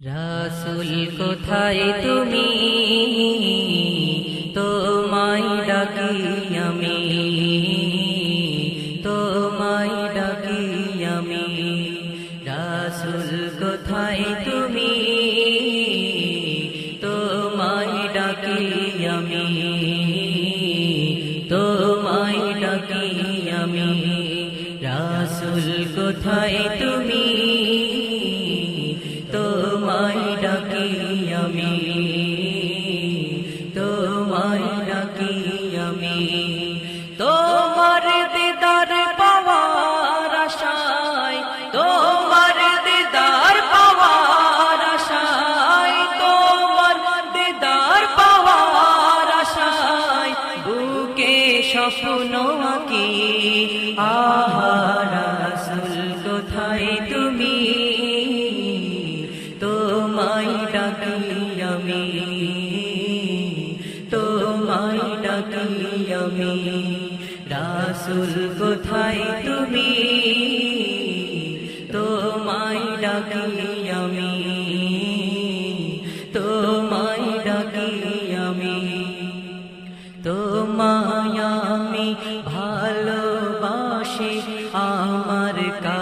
রাসুল কোথায় তুমি? তোমায় ডাকি আমি। তোমায় ডাকি আমি। রাসুল কোথায় তুমি? তোমায় ডাকি আমি। তোমায় ডাকি আমি। রাসুল কোথায় তুমি? তোমার দিদার পাওয়ার আশায়, তোমার দিদার পাওয়ার আশায়, তোমার দিদার পাওয়ার আশায়, বুকে স্বপ্ন আঁকি আহার কোথায় তুমি? তোমায় ডাকি আমি। ডাকি আমি রাসুল কোথায় তুমি? তোমায় ডাকি আমি তোমায় ডাকি আমি তোমায় আমি ভালোবাসি, আমার কা